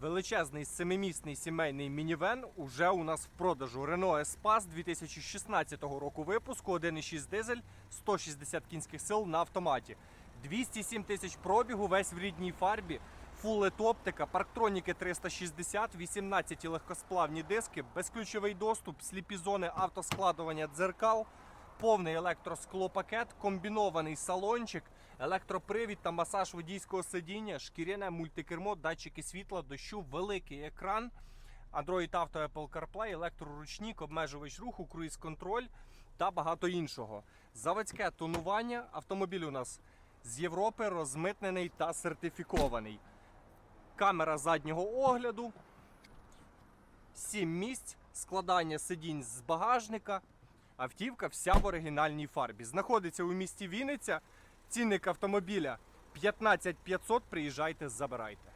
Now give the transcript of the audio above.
Величезний семимісний сімейний мінівен уже у нас в продажу. Renault Espace 2016 року випуску, 1,6 дизель, 160 кінських сил на автоматі. 207 тисяч пробігу, весь в рідній фарбі, фулет оптика, парктроніки 360, 18 легкосплавні диски, безключовий доступ, сліпі зони автоскладування дзеркал, повний електросклопакет, комбінований салончик, електропривід та масаж водійського сидіння, шкіряне мультикермо, датчики світла, дощу, великий екран. Android Auto, Apple CarPlay, електроручник, обмежувач руху, круїз-контроль та багато іншого. Заводське тонування. Автомобіль у нас з Європи розмитнений та сертифікований. Камера заднього огляду, 7 місць, складання сидінь з багажника. Автівка вся в оригінальній фарбі. Знаходиться у місті Вінниця. Цінник автомобіля 15 500. Приїжджайте, забирайте.